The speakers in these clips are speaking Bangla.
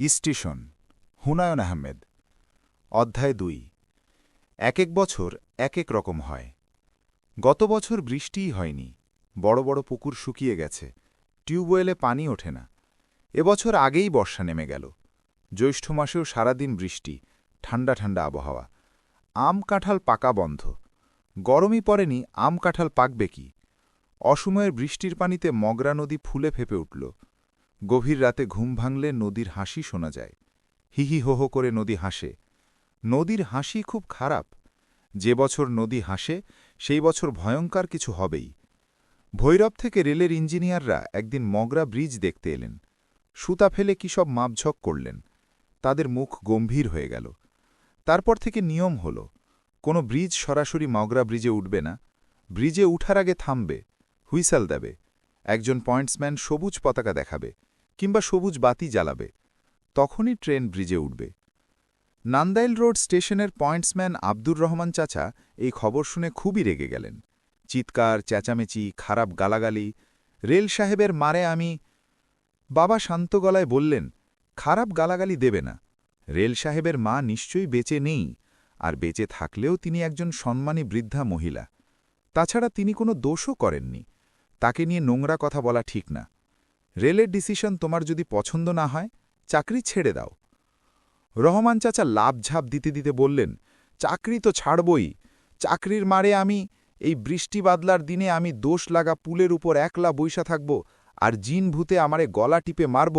স্টেশন, হুনায়ন আহমেদ। অধ্যায় দুই। এক এক বছর এক এক রকম হয়। গত বছর বৃষ্টিই হয়নি। বড় বড় পুকুর শুকিয়ে গেছে। টিউবওয়েলে পানি ওঠে না। এবছর আগেই বর্ষা নেমে গেল। জ্যৈষ্ঠ মাসেও সারাদিন বৃষ্টি, ঠান্ডা ঠান্ডা আবহাওয়া। আম কাঁঠাল পাকা বন্ধ। গরমই পড়েনি, আম কাঁঠাল পাকবে কি? অসময়ের বৃষ্টির পানিতে মগরা নদী ফুলে ফেপে উঠল। গভীর রাতে ঘুম ভাঙলে নদীর হাসি শোনা যায়। হিহি হো হো করে নদী হাসে। নদীর হাসি খুব খারাপ। যে বছর নদী হাসে, সেই বছর ভয়ঙ্কর কিছু হবেই। ভৈরব থেকে রেলের ইঞ্জিনিয়াররা একদিন মগরা ব্রিজ দেখতে এলেন। সুতা ফেলে কি সব মাপঝক করলেন। তাদের মুখ গম্ভীর হয়ে গেল। তারপর থেকে নিয়ম হল, কোনো ব্রিজ সরাসরি মগরা ব্রিজে উঠবে না। ব্রিজে উঠার আগে থামবে, হুইসাল দেবে। একজন পয়েন্টসম্যান সবুজ পতাকা দেখাবে। কিংবা সবুজ বাতি জ্বালাবে, তখনই ট্রেন ব্রিজে উঠবে। নান্দাইল রোড স্টেশনের পয়েন্টসম্যান আব্দুর রহমান চাচা এই খবর শুনে খুবই রেগে গেলেন। চিৎকার, চেঁচামেচি, খারাপ গালাগালি, রেল সাহেবের মারে আমি, বাবা শান্ত গলায় বললেন, খারাপ গালাগালি দেবে না। রেল সাহেবের মা নিশ্চয়ই বেঁচে নেই, আর বেঁচে থাকলেও তিনি একজন সম্মানী বৃদ্ধা মহিলা। তাছাড়া তিনি কোনো দোষও করেননি। তাকে নিয়ে নোংরা কথা বলা ঠিক না। রেলের ডিসিশন তোমার যদি পছন্দ না হয়, চাকরি ছেড়ে দাও। রহমান চাচা লাভঝাপ দিতে দিতে বললেন, চাকরি তো ছাড়বই। চাকরির মারে আমি, এই বৃষ্টি বাদলার দিনে আমি দোষ লাগা পুলের উপর একলা বৈশা থাকব আর জিন ভূতে আমারে গলা টিপে মারব,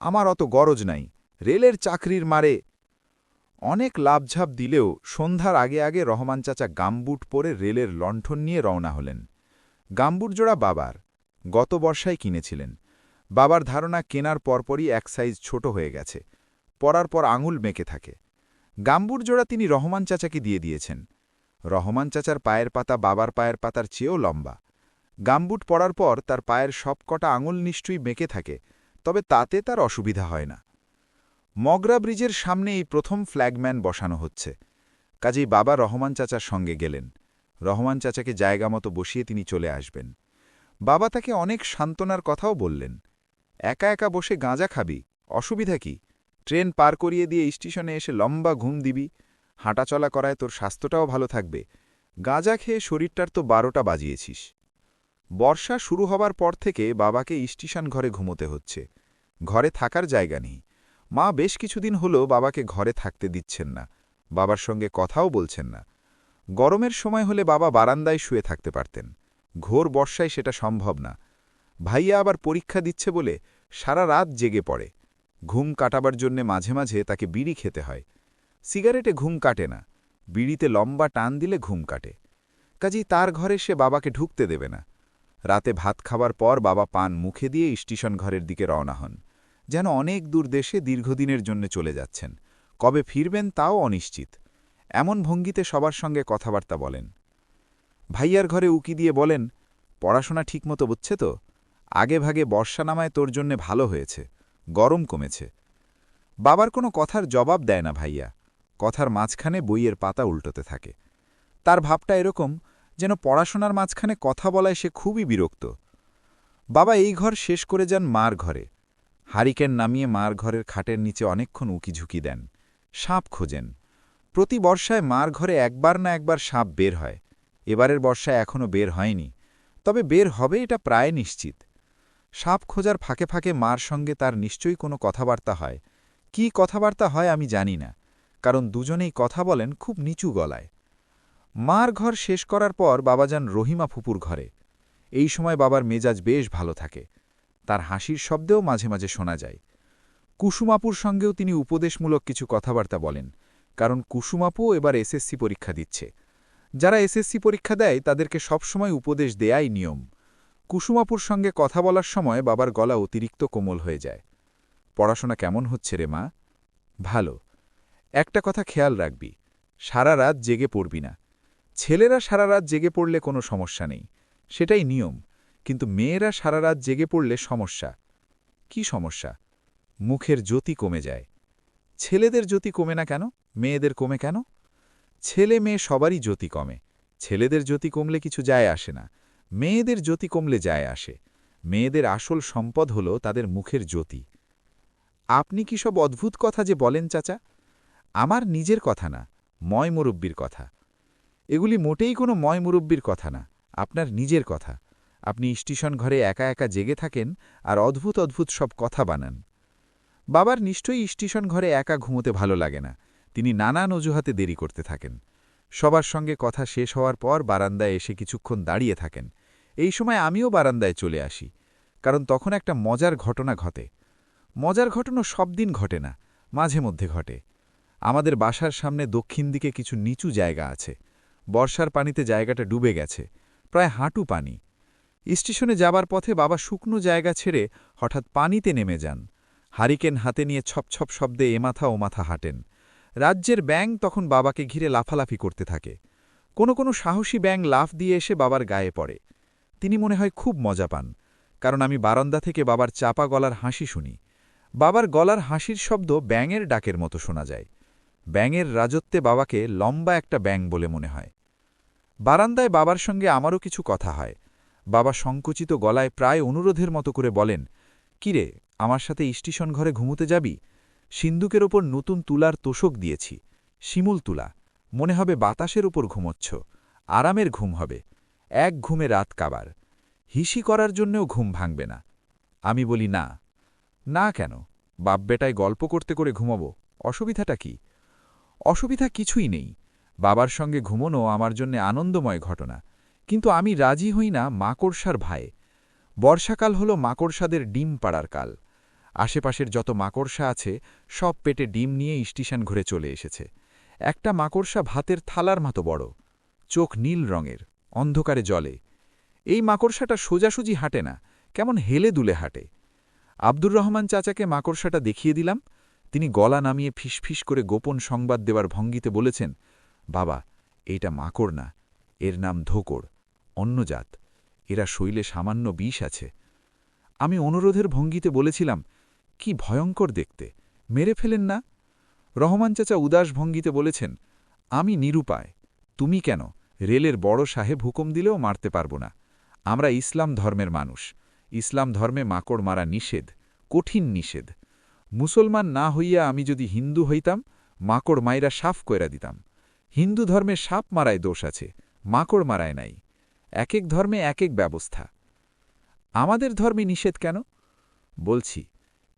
আমার অত গরজ নাই। রেলের চাকরির মারে অনেক লাভঝাপ দিলেও সন্ধ্যার আগে আগে রহমান চাচা গাম্বুট পরে রেলের লণ্ঠন নিয়ে রওনা হলেন। গাম্বুর জোড়া বাবার, গত বর্ষায় কিনেছিলেন। বাবার ধারণা কেনার পরপরই এক সাইজ ছোট হয়ে গেছে। পরার পর আঙুল মেকে থাকে। গাম্বুর জোড়া তিনি রহমান চাচাকে দিয়ে দিয়েছেন। রহমান চাচার পায়ের পাতা বাবার পায়ের পাতার চেয়েও লম্বা। গাম্বুট পরার পর তার পায়ের সবকটা আঙুল নিশ্চয়ই মেকে থাকে, তবে তাতে তার অসুবিধা হয় না। মগরা ব্রিজের সামনে এই প্রথম ফ্ল্যাগম্যান বসানো হচ্ছে। কাজেই বাবা রহমান চাচার সঙ্গে গেলেন। রহমান চাচাকে জায়গা মতো বসিয়ে তিনি চলে আসবেন। বাবা তাকে অনেক সান্ত্বনার কথাও বললেন। একা একা বসে গাঁজা খাবি? অসুবিধা কি? ট্রেন পার করিয়ে দিয়ে স্টেশনে এসে লম্বা ঘুম দিবি। হাঁটাচলা করায় তোর স্বাস্থ্যটাও ভালো থাকবে। গাঁজা খেয়ে শরীরটার তো বারোটা বাজিয়েছিস। বর্ষা শুরু হবার পর থেকে বাবাকে স্টেশন ঘরে ঘুমোতে হচ্ছে। ঘরে থাকার জায়গা নেই। মা বেশ কিছুদিন হলো বাবাকে ঘরে থাকতে দিচ্ছেন না। বাবার সঙ্গে কথাও বলছেন না। গরমের সময় হলে বাবা বারান্দায় শুয়ে থাকতে পারতেন। ঘোর বর্ষায় সেটা সম্ভব না। ভাইয়া আবার পরীক্ষা দিচ্ছে বলে সারা রাত জেগে পড়ে। ঘুম কাটাবার জন্যে মাঝে মাঝে তাকে বিড়ি খেতে হয়। সিগারেটে ঘুম কাটে না। বিড়িতে লম্বা টান দিলে ঘুম কাটে। কাজেই তার ঘরে সে বাবাকে ঢুকতে দেবে না। রাতে ভাত খাবার পর বাবা পান মুখে দিয়ে স্টেশন ঘরের দিকে রওনা হন, যেন অনেক দূর দেশে দীর্ঘদিনের জন্য চলে যাচ্ছেন। কবে ফিরবেন তাও অনিশ্চিত। এমন ভঙ্গিতে সবার সঙ্গে কথাবার্তা বলেন। ভাইয়ার ঘরে উকি দিয়ে বলেন, পড়াশোনা ঠিকমতো বুঝছে তো? আগে ভাগে বর্ষা নামায় তোর জন্যে ভালো হয়েছে, গরম কমেছে। বাবার কোনো কথার জবাব দেয় না ভাইয়া, কথার মাঝখানে বইয়ের পাতা উল্টোতে থাকে। তার ভাবটা এরকম যেন পড়াশোনার মাঝখানে কথা বলায় সে খুবই বিরক্ত। বাবা এই ঘর শেষ করে যান মার ঘরে। হারিকেন নামিয়ে মার ঘরের খাটের নিচে অনেকক্ষণ উকি ঝুঁকি দেন, সাপ খোঁজেন। প্রতি বর্ষায় মার ঘরে একবার না একবার সাপ বের হয়। এবারের বর্ষায় এখনও বের হয়নি, তবে বের হবে এটা প্রায় নিশ্চিত। সাপ খোঁজার ফাঁকে ফাঁকে মার সঙ্গে তার নিশ্চয়ই কোনো কথাবার্তা হয়। কি কথাবার্তা হয় আমি জানি না, কারণ দুজনেই কথা বলেন খুব নিচু গলায়। মার ঘর শেষ করার পর বাবা যান রহিমা ফুপুর ঘরে। এই সময় বাবার মেজাজ বেশ ভালো থাকে। তার হাসির শব্দেও মাঝে মাঝে শোনা যায়। কুসুমাপুর সঙ্গেও তিনি উপদেশমূলক কিছু কথাবার্তা বলেন, কারণ কুসুমাপুও এবার এসএসসি পরীক্ষা দিচ্ছে। যারা এসএসসি পরীক্ষা দেয় তাদেরকে সবসময় উপদেশ দেয়াই নিয়ম। কুসুমাপুর সঙ্গে কথা বলার সময় বাবার গলা অতিরিক্ত কোমল হয়ে যায়। পড়াশোনা কেমন হচ্ছে রে মা? ভালো। একটা কথা খেয়াল রাখবি, সারা রাত জেগে পড়বি না। ছেলেরা সারা রাত জেগে পড়লে কোনো সমস্যা নেই, সেটাই নিয়ম, কিন্তু মেয়েরা সারা রাত জেগে পড়লে সমস্যা। কি সমস্যা? মুখের জ্যোতি কমে যায়। ছেলেদের জ্যোতি কমে না কেন? মেয়েদের কমে কেন? ছেলে মেয়ে সবারই জ্যোতি কমে। ছেলেদের জ্যোতি কমলে কিছু যায় আসে না। মেয়েদের জ্যোতি কমলে যায় আসে। মেয়েদের আসল সম্পদ হল তাদের মুখের জ্যোতি। আপনি কি সব অদ্ভুত কথা যে বলেন, চাচা? আমার নিজের কথা না, ময় মুরব্বির কথা। এগুলি মোটেই কোনো ময় মুরব্বির কথা না, আপনার নিজের কথা। আপনি স্টেশন ঘরে একা একা জেগে থাকেন আর অদ্ভুত অদ্ভুত সব কথা বানান। বাবার নিশ্চয়ই স্টেশন ঘরে একা ঘুমোতে ভালো লাগে না, তিনি নানান অজুহাতে দেরি করতে থাকেন। সবার সঙ্গে কথা শেষ হওয়ার পর বারান্দায় এসে কিছুক্ষণ দাঁড়িয়ে থাকেন। এই সময় আমিও বারান্দায় চলে আসি, কারণ তখন একটা মজার ঘটনা ঘটে। মজার ঘটনা সব দিন ঘটে না, মাঝে মধ্যে ঘটে। আমাদের বাসার সামনে দক্ষিণ দিকে কিছু নিচু জায়গা আছে। বর্ষার পানিতে জায়গাটা ডুবে গেছে, প্রায় হাঁটু পানি। স্টেশনে যাবার পথে বাবা শুকনো জায়গা ছেড়ে হঠাৎ পানিতে নেমে যান। হারিকেন হাতে নিয়ে ছপছপ শব্দে এ মাথা ও মাথা হাঁটেন। রাজ্যের ব্যাং তখন বাবাকে ঘিরে লাফালাফি করতে থাকে। কোনো কোনো সাহসী ব্যাং লাফ দিয়ে এসে বাবার গায়ে পড়ে। তিনি মনে হয় খুব মজা পান, কারণ আমি বারান্দা থেকে বাবার চাপা গলার হাসি শুনি। বাবার গলার হাসির শব্দ ব্যাঙের ডাকের মতো শোনা যায়। ব্যাঙের রাজত্বে বাবাকে লম্বা একটা ব্যাং বলে মনে হয়। বারান্দায় বাবার সঙ্গে আমারও কিছু কথা হয়। বাবা সংকুচিত গলায় প্রায় অনুরোধের মতো করে বলেন কিরে আমার সাথে স্টেশন ঘরে ঘুমুতে যাবি? সিন্দুকের ওপর নতুন তুলার তোষক দিয়েছি। শিমুল তুলা। মনে হবে বাতাসের উপর ঘুমোচ্ছ। আরামের ঘুম হবে। এক ঘুমে রাত কাবার। হিসি করার জন্যও ঘুম ভাঙবে না। আমি বলি, না। না কেন? বাপ বেটায় গল্প করতে করে ঘুমাবো। অসুবিধাটা কি? অসুবিধা কিছুই নেই। বাবার সঙ্গে ঘুমোনো আমার জন্য আনন্দময় ঘটনা। কিন্তু আমি রাজি হই না মাকড়সার ভায়ে। বর্ষাকাল হল মাকড়সাদের ডিম পাড়ার কাল। আশেপাশের যত মাকড়সা আছে, সব পেটে ডিম নিয়ে স্টেশন ঘুরে চলে এসেছে। একটা মাকড়সা ভাতের থালার মতো বড়। চোখ নীল রঙের। অন্ধকারে জলে। এই মাকড়সাটা সোজাসুজি হাঁটে না, কেমন হেলে দুলে হাঁটে। আব্দুর রহমান চাচাকে মাকড়সাটা দেখিয়ে দিলাম। তিনি গলা নামিয়ে ফিসফিস করে গোপন সংবাদ দেওয়ার ভঙ্গিতে বলেছেন, বাবা, এইটা মাকড় না, এর নাম ধোকড়, অন্য জাত, এরা শৈলে সামান্য বিষ আছে। আমি অনুরোধের ভঙ্গিতে বলেছিলাম, কি ভয়ঙ্কর দেখতে, মেরে ফেলেন না? রহমান চাচা উদাস ভঙ্গিতে বলেছেন, আমি নিরুপায়, তুমি কেন? রেলের বড় সাহেব হুকুম দিলেও মারতে পারব না। আমরা ইসলাম ধর্মের মানুষ। ইসলাম ধর্মে মাকড় মারা নিষেধ, কঠিন নিষেধ। মুসলমান না হইয়া আমি যদি হিন্দু হইতাম, মাকড় মাইরা সাফ কইরা দিতাম। হিন্দু ধর্মে সাপ মারায় দোষ আছে, মাকড় মারায় নাই। এক এক ধর্মে এক এক ব্যবস্থা। আমাদের ধর্মে নিষেধ কেন? বলছি,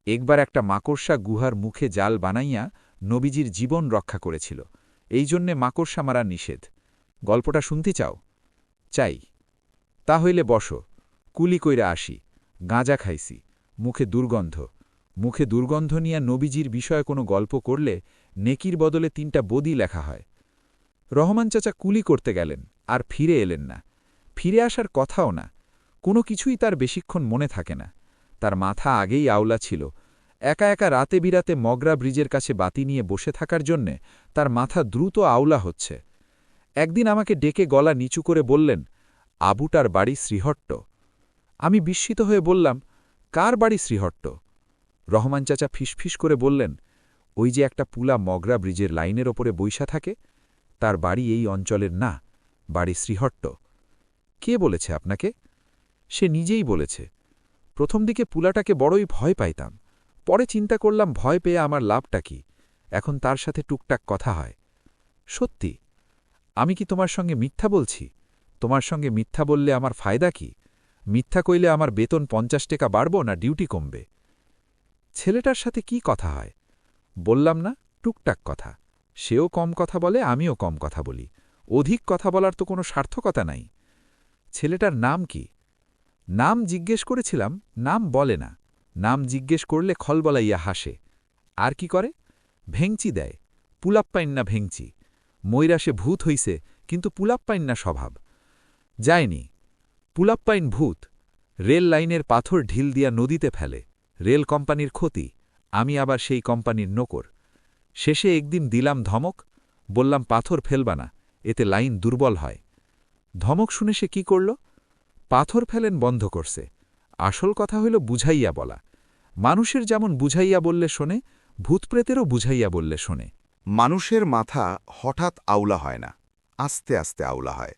একবার একটা মাকড়সা গুহার মুখে জাল বানাইয়া নবীজির জীবন রক্ষা করেছিল। এই জন্যে মাকড়সা মারা নিষেধ। গল্পটা শুনতে চাও? চাই। তা হইলে বসো। কুলি কইরা আসি। গাঁজা খাইছি। মুখে দুর্গন্ধ। মুখে দুর্গন্ধ নিয়া নবীজির বিষয়ে কোনো গল্প করলে নেকির বদলে তিনটা বদি লেখা হয়। রহমান চাচা কুলি করতে গেলেন, আর ফিরে এলেন না। ফিরে আসার কথাও না। কোনো কিছুই তার বেশিক্ষণ মনে থাকে না। তার মাথা আগেই আওলা ছিল। একা একা রাতে বিরাতে মগরা ব্রিজের কাছে বাতি নিয়ে বসে থাকার জন্যে তার মাথা দ্রুত আওলা হচ্ছে। একদিন আমাকে ডেকে গলা নিচু করে বললেন আবুটার বাড়ি শ্রীহট্ট। আমি বিস্মিত হয়ে বললাম, কার বাড়ি শ্রীহট্ট? রহমান চাচা ফিসফিস করে বললেন, ওই যে একটা পুলা মগরা ব্রিজের লাইনের ওপরে বৈশা থাকে, তার বাড়ি এই অঞ্চলের না, বাড়ি শ্রীহট্ট। কে বলেছে আপনাকে? সে নিজেই বলেছে। প্রথম দিকে পুলাটাকে বড়ই ভয় পাইতাম। পরে চিন্তা করলাম, ভয় পেয়ে আমার লাভটা কি? এখন তার সাথে টুকটাক কথা হয়। সত্যি আমি কি তোমার সঙ্গে মিথ্যা বলছি? তোমার সঙ্গে মিথ্যা বললে আমার ফায়দা কি? মিথ্যা কইলে আমার বেতন পঞ্চাশ টাকা বাড়ব না ডিউটি কমবে? ছেলেটার সাথে কি কথা হয়? বললাম না, টুকটাক কথা। সেও কম কথা বলে, আমিও কম কথা বলি। অধিক কথা বলার তো কোনো সার্থকতা নাই। ছেলেটার নাম কি? নাম জিজ্ঞেস করেছিলাম, নাম বলে না। নাম জিজ্ঞেস করলে খলবলাইয়া হাসে। আর কি করে? ভেংচি দেয়। পুলাপ্পাইন না ভেংচি। ময়রাসে ভূত হইছে, কিন্তু পুলাপ্পাইন না স্বভাব। যায়নি পুলাপ্পাইন ভূত, রেল লাইনের পাথর ঢিল দিয়া নদীতে ফেলে, রেল কোম্পানির ক্ষতি, আমি আবার সেই কোম্পানির নোকর। শেষে একদিন দিলাম ধমক, বললাম, পাথর ফেলবা না, এতে লাইন দুর্বল হয়। ধমক শুনে সে কি করল? পাথর ফেলেন বন্ধ করছে। আসল কথা হইল, বুঝাইয়া বলা। মানুষের যেমন বুঝাইয়া বললে শোনে ভূতপ্রেতেরও বুঝাইয়া বললে শোনে। মানুষের মাথা হঠাৎ আউলা হয় না, আস্তে আস্তে আউলা হয়।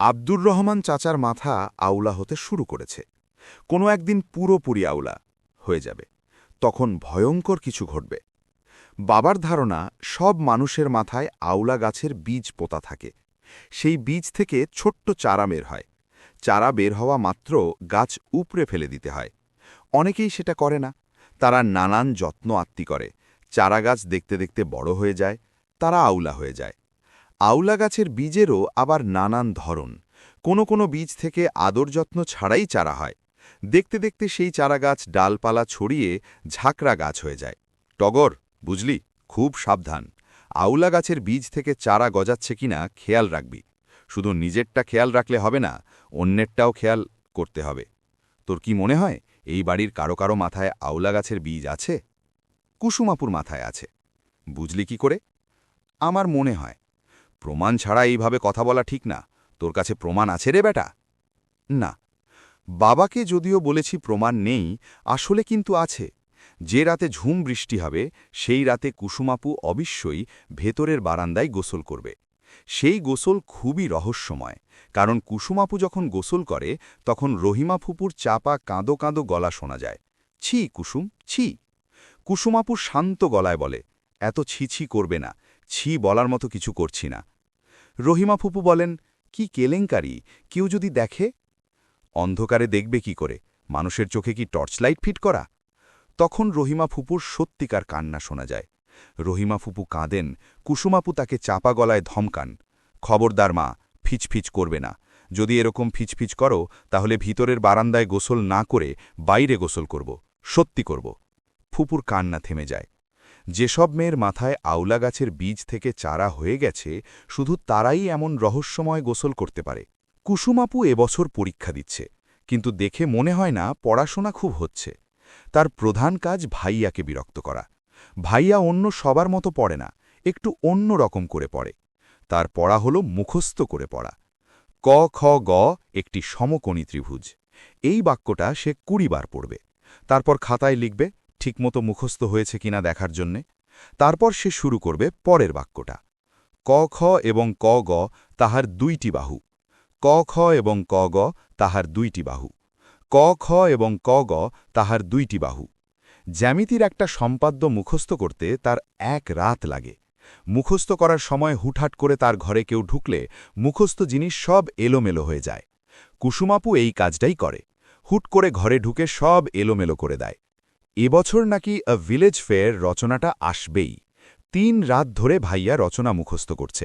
আব্দুর রহমান চাচার মাথা আউলা হতে শুরু করেছে। কোনো একদিন পুরোপুরি আউলা হয়ে যাবে, তখন ভয়ঙ্কর কিছু ঘটবে। বাবার ধারণা, সব মানুষের মাথায় আউলা গাছের বীজ পোতা থাকে। সেই বীজ থেকে ছোট্ট চারা বের হয়। চারা বের হওয়া মাত্র গাছ উপড়ে ফেলে দিতে হয়। অনেকেই সেটা করে না। তারা নানান যত্ন আত্মি করে। চারা গাছ দেখতে দেখতে বড় হয়ে যায়, তারা আউলা হয়ে যায়। আউলা গাছের বীজেরও আবার নানান ধরন। কোনো কোনো বীজ থেকে আদর যত্ন ছাড়াই চারা হয়। দেখতে দেখতে সেই চারা গাছ ডালপালা ছড়িয়ে ঝাঁকড়া গাছ হয়ে যায়। টগর, বুঝলি? খুব সাবধান। আউলা গাছের বীজ থেকে চারা গজাচ্ছে কিনা খেয়াল রাখবি। শুধু নিজেরটা খেয়াল রাখলে হবে না, অন্যেরটাও খেয়াল করতে হবে। তোর কি মনে হয়, এই বাড়ির কারও কারও মাথায় আউলা গাছের বীজ আছে? কুসুমাপুর মাথায় আছে। বুঝলি কি করে? আমার মনে হয়, প্রমাণ ছাড়া এইভাবে কথা বলা ঠিক না। তোর কাছে প্রমাণ আছে রে বেটা? না। বাবাকে যদিও বলেছি প্রমাণ নেই, আসলে কিন্তু আছে। যে রাতে ঝুম বৃষ্টি হবে, সেই রাতে কুসুমাপু অবশ্যই ভেতরের বারান্দায় গোসল করবে। সেই গোসল খুবই রহস্যময়, কারণ কুসুমাপু যখন গোসল করে, তখন রহিমা ফুপুর চাপা কাঁদো কাঁদো গলা শোনা যায়। ছি কুসুম, ছি। কুসুমাপু শান্ত গলায় বলে, এত ছি ছি করবে না, ছি বলার মতো কিছু করছি না। রহিমা ফুপু বলেন, কি কেলেঙ্কারি, কেউ যদি দেখে? অন্ধকারে দেখবে কি করে, মানুষের চোখে কি টর্চলাইট ফিট করা? তখন রহিমা ফুপুর সত্যিকার কান্না শোনা যায়। রহিমা ফুপু কাঁদেন, কুসুমাপু তাকে চাপা গলায় ধমকান, খবরদার মা, ফিচফিচ করবে না, যদি এরকম ফিচফিচ করো, তাহলে ভিতরের বারান্দায় গোসল না করে বাইরে গোসল করব, সত্যি করব। ফুপুর কান্না থেমে যায়। যেসব মেয়ের মাথায় আউলা গাছের বীজ থেকে চারা হয়ে গেছে, শুধু তারাই এমন রহস্যময় গোসল করতে পারে। কুসুমাপু এবছর পরীক্ষা দিচ্ছে, কিন্তু দেখে মনে হয় না পড়াশোনা খুব হচ্ছে। তার প্রধান কাজ ভাইয়াকে বিরক্ত করা। ভাইয়া অন্য সবার মতো পড়ে না, একটু অন্য রকম করে পড়ে। তার পড়া হল মুখস্থ করে পড়া। ক, খ, গ একটি সমকোণী ত্রিভুজ। এই বাক্যটা সে কুড়ি বার পড়বে। তারপর খাতায় লিখবে ঠিকমতো মুখস্থ হয়েছে কিনা দেখার জন্যে, তারপর সে শুরু করবে পরের বাক্যটা। ক, খ এবং ক, গ তাহার দুইটি বাহু। ক, খ এবং ক, গ তাহার দুইটি বাহু। ক, খ এবং ক, গ তাহার দুইটি বাহু। জ্যামিতির একটা সম্পাদ্য মুখস্থ করতে তার এক রাত লাগে। মুখস্থ করার সময় হুটহাট করে তার ঘরে কেউ ঢুকলে মুখস্থ জিনিস সব এলোমেলো হয়ে যায়। কুসুমাপু এই কাজটাই করে। হুট করে ঘরে ঢুকে সব এলোমেলো করে দেয়। এবছর নাকি আ ভিলেজ ফেয়ার রচনাটা আসবেই। তিন রাত ধরে ভাইয়া রচনা মুখস্থ করছে।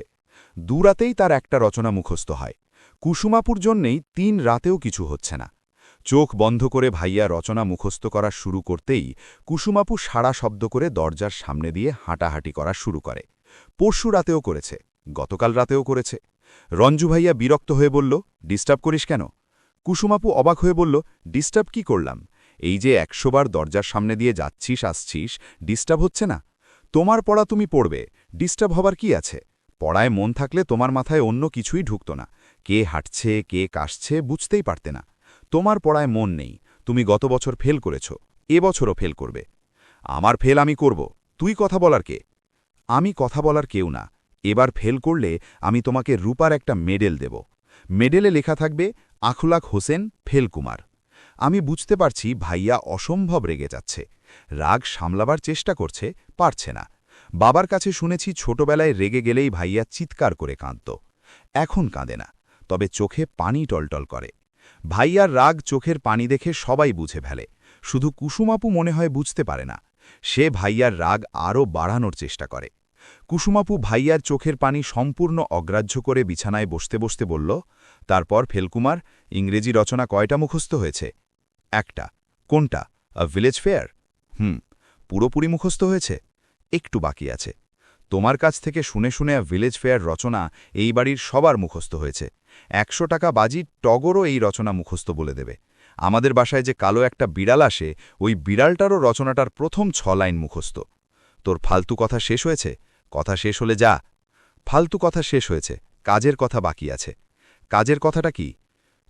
দুরাতেই তার একটা রচনা মুখস্থ হয়। কুসুমাপুর জন্যেই তিন রাতেও কিছু হচ্ছে না। চোখ বন্ধ করে ভাইয়া রচনা মুখস্থ করা শুরু করতেই কুসুমাপু সাড়া শব্দ করে দরজার সামনে দিয়ে হাঁটাহাঁটি করা শুরু করে। পরশু রাতেও করেছে, গতকাল রাতেও করেছে। রঞ্জু ভাইয়া বিরক্ত হয়ে বলল, ডিস্টার্ব করিস কেন? কুসুমাপু অবাক হয়ে বলল, ডিস্টার্ব কি করলাম? এই যে একশোবার দরজার সামনে দিয়ে যাচ্ছিস, আসছিস ডিস্টার্ব হচ্ছে না? তোমার পড়া তুমি পড়বে ডিস্টার্ব হবার কি আছে? পড়ায় মন থাকলে তোমার মাথায় অন্য কিছুই ঢুকত না। কে হাঁটছে, কে কাশছে বুঝতেই পারতে না। তোমার পড়ায় মন নেই, তুমি গত বছর ফেল করেছ এবছরও ফেল করবে। আমার ফেল আমি করব, তুই কথা বলার কে? আমি কথা বলার কেউ না, এবার ফেল করলে আমি তোমাকে রূপার একটা মেডেল দেব। মেডেলে লেখা থাকবে, আখলাক হোসেন ফেলকুমার আমি বুঝতে পারছি ভাইয়া অসম্ভব রেগে যাচ্ছে। রাগ সামলাবার চেষ্টা করছে, পারছে না। বাবার কাছে শুনেছি ছোটবেলায় রেগে গেলেই ভাইয়া চিৎকার করে কাঁদত। এখন কাঁদে না, তবে চোখে পানি টলটল করে। ভাইয়ার রাগ চোখের পানি দেখে সবাই বুঝে ফেলে, শুধু কুসুমাপু মনে হয় বুঝতে পারে না। সে ভাইয়ার রাগ আরও বাড়ানোর চেষ্টা করে। কুসুমাপু ভাইয়ার চোখের পানি সম্পূর্ণ অগ্রাহ্য করে বিছানায় বসতে বসতে বলল, তারপর ফেলকুমার, ইংরেজি রচনা কয়টা মুখস্থ হয়েছে? একটা। কোনটা? ভিলেজ ফেয়ার হুম, পুরোপুরি মুখস্থ হয়েছে। একটু বাকি আছে। তোমার কাছ থেকে শুনে শুনে ভিলেজ ফেয়ার রচনা এই বাড়ির সবার মুখস্থ হয়েছে। একশো টাকা বাজি টগরও এই রচনা মুখস্থ বলে দেবে। আমাদের বাসায় যে কালো একটা বিড়াল আসে, ওই বিড়ালটারও রচনাটার প্রথম ছ লাইন মুখস্থ। তোর ফালতু কথা শেষ হয়েছে? কথা শেষ হলে যা। ফালতু কথা শেষ হয়েছে। কাজের কথা বাকি আছে। কাজের কথাটা কি?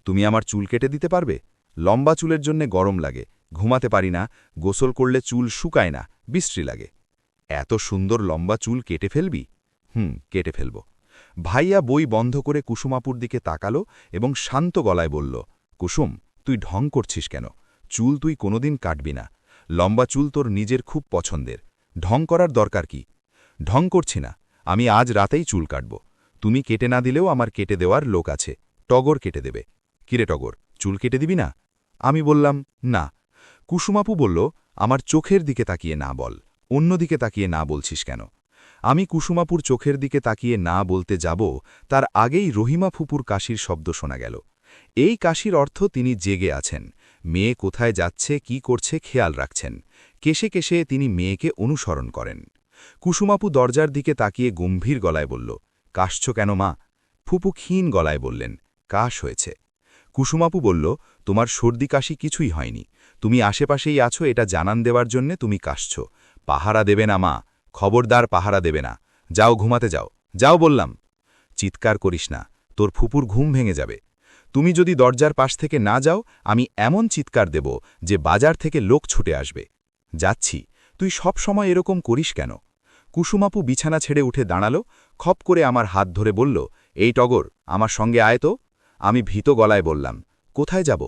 তুমি আমার চুল কেটে দিতে পারবে? লম্বা চুলের জন্যে গরম লাগে, ঘুমাতে পারি না, গোসল করলে চুল শুকায় না, বিশ্রী লাগে। এত সুন্দর লম্বা চুল কেটে ফেলবি? হুম, কেটে ফেলব। ভাইয়া বই বন্ধ করে কুসুমাপুর দিকে তাকালো এবং শান্ত গলায় বলল, কুসুম, তুই ঢং করছিস কেন? চুল তুই কোনোদিন কাটবি না। লম্বা চুল তোর নিজের খুব পছন্দের। ঢং করার দরকার কি? ঢং করছি না। আমি আজ রাতেই চুল কাটব। তুমি কেটে না দিলেও আমার কেটে দেওয়ার লোক আছে। টগর কেটে দেবে। কিরে টগর, চুল কেটে দিবি না? আমি বললাম, না। কুসুমাপু বলল, আমার চোখের দিকে তাকিয়ে না বল, অন্যদিকে তাকিয়ে না বলছিস কেন? আমি কুসুমাপুর চোখের দিকে তাকিয়ে না বলতে যাব, তার আগেই রহিমা ফুপুর কাশির শব্দ শোনা গেল। এই কাশির অর্থ তিনি জেগে আছেন, মেয়ে কোথায় যাচ্ছে, কি করছে খেয়াল রাখছেন। কেশে কেশে তিনি মেয়েকে অনুসরণ করেন। কুসুমাপু দরজার দিকে তাকিয়ে গম্ভীর গলায় বলল, কাশছ কেন মা? ফুপু ক্ষীণ গলায় বললেন, কাশ হয়েছে। কুসুমাপু বলল, তোমার সর্দি কাশি কিছুই হয়নি। তুমি আশেপাশেই আছো, এটা জানান দেওয়ার জন্যে তুমি কাশছ। পাহারা দেবে না মা, খবরদার পাহারা দেবে না। যাও ঘুমাতে যাও। যাও বললাম। চিৎকার করিস না, তোর ফুপুর ঘুম ভেঙে যাবে। তুমি যদি দরজার পাশ থেকে না যাও, আমি এমন চিৎকার দেব যে বাজার থেকে লোক ছুটে আসবে। যাচ্ছি, তুই সব সময় এরকম করিস কেন? কুসুমাপু বিছানা ছেড়ে উঠে দাঁড়াল, খপ করে আমার হাত ধরে বলল, এই টগর, আমার সঙ্গে আয় তো। আমি ভীত গলায় বললাম, কোথায় যাব?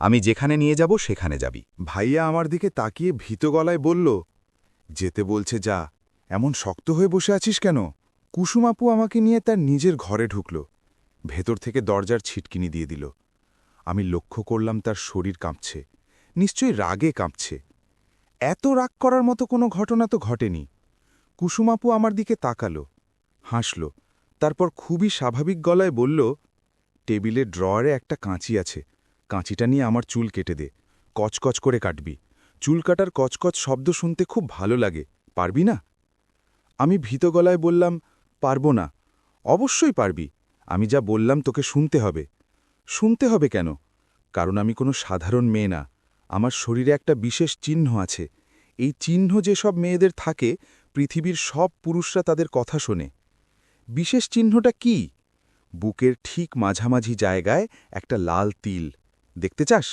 আমি যেখানে নিয়ে যাব, সেখানে যাবি। ভাইয়া আমার দিকে তাকিয়ে ভীত গলায় বলল, যেতে বলছে যা, এমন শক্ত হয়ে বসে আছিস কেন? কুসুমাপু আমাকে নিয়ে তার নিজের ঘরে ঢুকল, ভেতর থেকে দরজার ছিটকিনি দিয়ে দিল। আমি লক্ষ্য করলাম তার শরীর কাঁপছে, নিশ্চয়ই রাগে কাঁপছে। এত রাগ করার মতো কোনো ঘটনা তো ঘটেনি। কুসুমাপু আমার দিকে তাকালো, হাসল, তারপর খুবই স্বাভাবিক গলায় বলল টেবিলের ড্রয়ারে একটা কাঁচি আছে। কাঁচিটা নিয়ে আমার চুল কেটে দে। কচকচ করে কাটবি। চুল কাটার কচকচ শব্দ শুনতে খুব ভালো লাগে। পারবি না? আমি ভীত গলায় বললাম, পারব না। অবশ্যই পারবি। আমি যা বললাম তোকে শুনতে হবে। শুনতে হবে কেন? কারণ আমি কোনো সাধারণ মেয়ে না। আমার শরীরে একটা বিশেষ চিহ্ন আছে। এই চিহ্ন যেসব মেয়েদের থাকে, পৃথিবীর সব পুরুষরা তাদের কথা শোনে। বিশেষ চিহ্নটা কি? বুকের ঠিক মাঝামাঝি জায়গায় একটা লাল তিল। দেখতে চাস?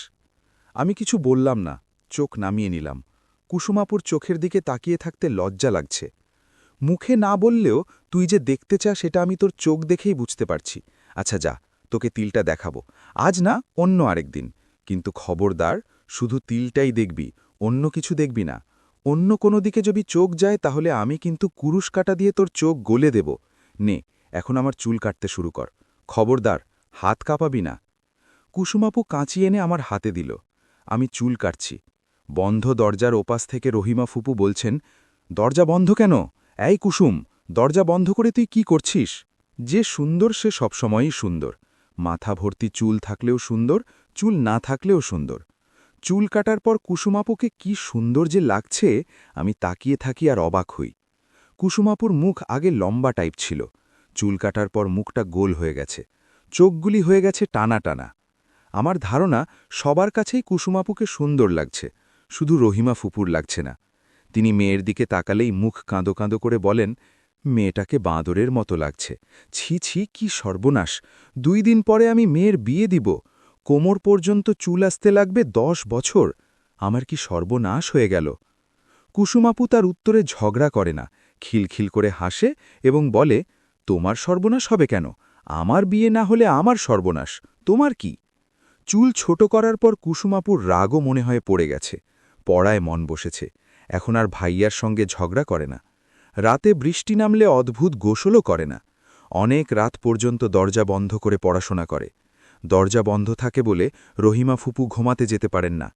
আমি কিছু বললাম না, চোখ নামিয়ে নিলাম। কুসুমাপুর চোখের দিকে তাকিয়ে থাকতে লজ্জা লাগছে। মুখে না বললেও তুই যে দেখতে চাস সেটা আমি তোর চোখ দেখেই বুঝতে পারছি। আচ্ছা যা, তোকে তিলটা দেখাবো। আজ না, অন্য আরেক দিন। কিন্তু খবরদার, শুধু তিলটাই দেখবি, অন্য কিছু দেখবি না। অন্য কোনো দিকে যদি চোখ যায় তাহলে আমি কিন্তু কুরুশ কাটা দিয়ে তোর চোখ গলে দেব। নে এখন আমার চুল কাটতে শুরু কর। খবরদার, হাত কাঁপাবি না। কুসুমাপু কাঁচি এনে আমার হাতে দিল। আমি চুল কাটছি। বন্ধ দরজার ওপাশ থেকে রহিমা ফুপু বলছেন, দরজা বন্ধ কেন? এই কুসুম, দরজা বন্ধ করে তুই কি করছিস? যে সুন্দর সে সবসময়ই সুন্দর। মাথা ভর্তি চুল থাকলেও সুন্দর, চুল না থাকলেও সুন্দর। চুল কাটার পর কুসুমাপুকে কি সুন্দর যে লাগছে, আমি তাকিয়ে থাকি আর অবাক হই। কুসুমাপুর মুখ আগে লম্বা টাইপ ছিল। চুল কাটার পর মুখটা গোল হয়ে গেছে। চোখগুলি হয়ে গেছে টানা টানা। আমার ধারণা, সবার কাছেই কুসুমাপুকে সুন্দর লাগছে, শুধু রহিমা ফুপুর লাগছে না। তিনি মেয়ের দিকে তাকালেই মুখ কাঁদো কাঁদো করে বলেন, মেয়েটাকে বাঁদরের মতো লাগছে। ছি ছি, কি সর্বনাশ। দুই দিন পরে আমি মেয়ের বিয়ে দিব। কোমর পর্যন্ত চুল আসতে লাগবে দশ বছর। আমার কি সর্বনাশ হয়ে গেল? কুসুমাপু তার উত্তরে ঝগড়া করে না, খিলখিল করে হাসে এবং বলে তোমার সর্বনাশ হবে কেন? আমার বিয়ে না হলে আমার সর্বনাশ। তোমার কি? চুল ছোট করার পর কুসুমাপুর রাগও মনে হয়ে পড়ে গেছে। পড়ায় মন বসেছে। এখন আর ভাইয়ার সঙ্গে ঝগড়া করে না। রাতে বৃষ্টি নামলে অদ্ভুত গোসলও করে না। অনেক রাত পর্যন্ত দরজা বন্ধ করে পড়াশোনা করে। দরজা বন্ধ থাকে বলে রহিমা ফুপু ঘুমাতে যেতে পারেন না।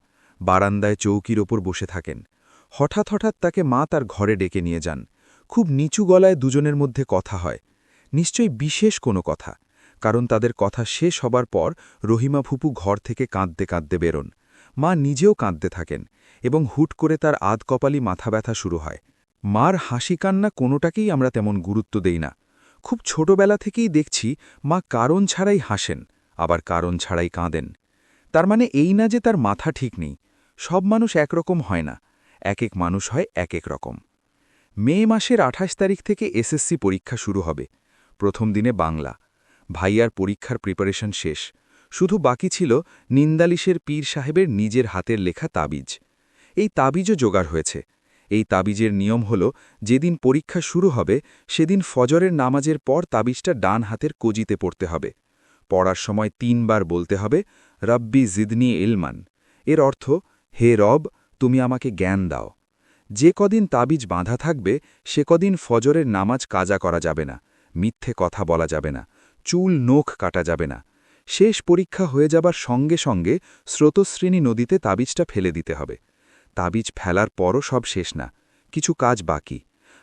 বারান্দায় চৌকির ওপর বসে থাকেন। হঠাৎ হঠাৎ তাকে মা তার ঘরে ডেকে নিয়ে যান। খুব নিচু গলায় দুজনের মধ্যে কথা হয়। নিশ্চয়ই বিশেষ কোনো কথা, কারণ তাদের কথা শেষ হবার পর রহিমা ফুপু ঘর থেকে কাঁদতে কাঁদতে বেরোন। মা নিজেও কাঁদতে থাকেন এবং হুট করে তার আধ কপালি মাথা ব্যথা শুরু হয়। মার হাসি কান্না কোনোটাকেই আমরা তেমন গুরুত্ব দেই না। খুব ছোটবেলা থেকেই দেখছি মা কারণ ছাড়াই হাসেন, আবার কারণ ছাড়াই কাঁদেন। তার মানে এই না যে তার মাথা ঠিক নেই, সব মানুষ একরকম হয় না এক এক মানুষ হয় এক এক রকম। মে মাসের আঠাশ তারিখ থেকে এসএসসি পরীক্ষা শুরু হবে। প্রথম দিনে বাংলা। ভাইয়ার পরীক্ষার প্রিপারেশন শেষ। শুধু বাকি ছিল নিন্দালিশের পীর সাহেবের নিজের হাতের লেখা তাবিজ। এই তাবিজও জোগাড় হয়েছে। এই তাবিজের নিয়ম হল, যেদিন পরীক্ষা শুরু হবে, সেদিন ফজরের নামাজের পর তাবিজটা ডান হাতের কজিতে পড়তে হবে। পড়ার সময় তিনবার বলতে হবে, রব্বি জিদনি ইলমান। এর অর্থ, হে রব, তুমি আমাকে জ্ঞান দাও। যে কদিন তাবিজ বাঁধা থাকবে, সে কদিন ফজরের নামাজ কাজা করা যাবে না। মিথ্যে কথা বলা যাবে না, চুল নখ কাটা যাবে না। শেষ পরীক্ষা হয়ে যাবার সঙ্গে সঙ্গে স্রোতশ্রেণী নদীতে তাবিজটা ফেলে দিতে হবে। তাবিজ ফেলার পরও সব শেষ না, কিছু কাজ বাকি।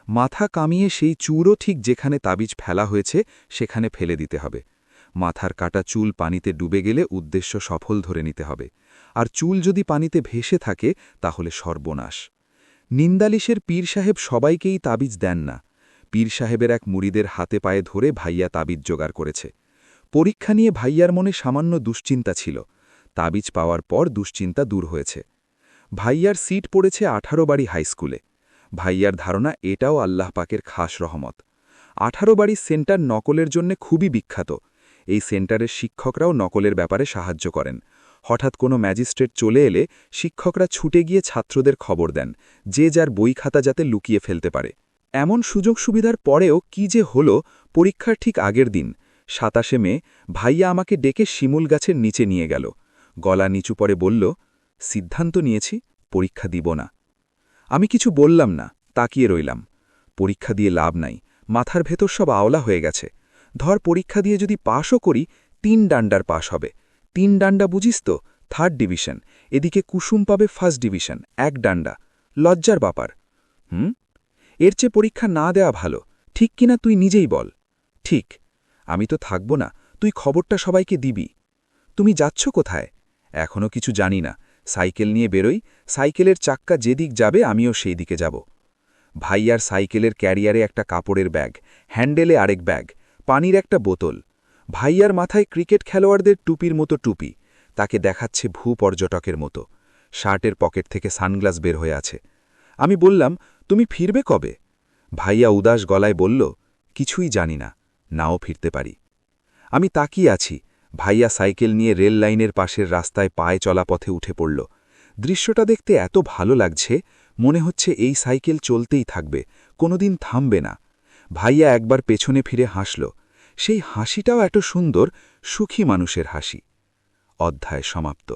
মাথা কামিয়ে সেই চুরও ঠিক যেখানে তাবিজ ফেলা হয়েছে, সেখানে ফেলে দিতে হবে। মাথার কাটা চুল পানিতে ডুবে গেলে উদ্দেশ্য সফল ধরে নিতে হবে। আর চুল যদি পানিতে ভেসে থাকে, তাহলে সর্বনাশ। নিন্দালিশের পীর সাহেব সবাইকেই তাবিজ দেন না। পীর সাহেবের এক মুড়িদের হাতে পায়ে ধরে ভাইয়া তাবিজ জোগাড় করেছে। পরীক্ষা নিয়ে ভাইয়ার মনে সামান্য দুশ্চিন্তা ছিল। তাবিজ পাওয়ার পর দুশ্চিন্তা দূর হয়েছে। ভাইয়ার সিট পড়েছে আঠারো বাড়ি হাইস্কুলে ভাইয়ার ধারণা এটাও আল্লাহ পাকের খাস রহমত। আঠারো বাড়ির সেন্টার নকলের জন্য খুবই বিখ্যাত। এই সেন্টারের শিক্ষকরাও নকলের ব্যাপারে সাহায্য করেন। হঠাৎ কোনো ম্যাজিস্ট্রেট চলে এলে শিক্ষকরা ছুটে গিয়ে ছাত্রদের খবর দেন, যে যার বই খাতা যাতে লুকিয়ে ফেলতে পারে। এমন সুযোগ সুবিধার পরেও কি যে হল পরীক্ষার ঠিক আগের দিন, সাতাশে মে, ভাইয়া আমাকে ডেকে শিমুল গাছের নিচে নিয়ে গেল। গলা নিচু পরে বলল, সিদ্ধান্ত নিয়েছি, পরীক্ষা দিব না। আমি কিছু বললাম না, তাকিয়ে রইলাম। পরীক্ষা দিয়ে লাভ নাই, মাথার ভেতর সব আওলা হয়ে গেছে। ধর পরীক্ষা দিয়ে যদি পাশও করি, তিন ডান্ডার পাশ হবে। তিন ডান্ডা বুঝিস তো থার্ড ডিভিশন এদিকে কুসুম পাবে ফার্স্ট ডিভিশন এক ডান্ডা। লজ্জার ব্যাপার। হুম? এর চেয়ে পরীক্ষা না দেওয়া ভালো। ঠিক কিনা তুই নিজেই বল। ঠিক, আমি তো থাকব না, তুই খবরটা সবাইকে দিবি। তুমি যাচ্ছ কোথায়? এখনও কিছু জানি না। সাইকেল নিয়ে বেরোই, সাইকেলের চাক্কা যেদিক যাবে আমিও সেই দিকে যাব। ভাইয়ার সাইকেলের ক্যারিয়ারে একটা কাপড়ের ব্যাগ, হ্যান্ডেলে আরেক ব্যাগ, পানির একটা বোতল। ভাইয়ার মাথায় ক্রিকেট খেলোয়াড়দের টুপির মতো টুপি, তাকে দেখাচ্ছে ভূ পর্যটকের মতো। শার্টের পকেট থেকে সানগ্লাস বের হয়ে আছে। আমি বললাম তুমি ফিরবে কবে? ভাইয়া উদাস গলায় বলল, কিছুই জানি না, নাও ফিরতে পারি। আমি তাকিয়ে আছি, ভাইয়া সাইকেল নিয়ে রেল লাইনের পাশের রাস্তায় পায়ে চলা পথে উঠে পড়ল। দৃশ্যটা দেখতে এত ভালো লাগছে, মনে হচ্ছে এই সাইকেল চলতেই থাকবে, কোনোদিন থামবে না। ভাইয়া একবার পেছনে ফিরে হাসল, সেই হাসিটাও এত সুন্দর, সুখী মানুষের হাসি। অধ্যায় সমাপ্ত।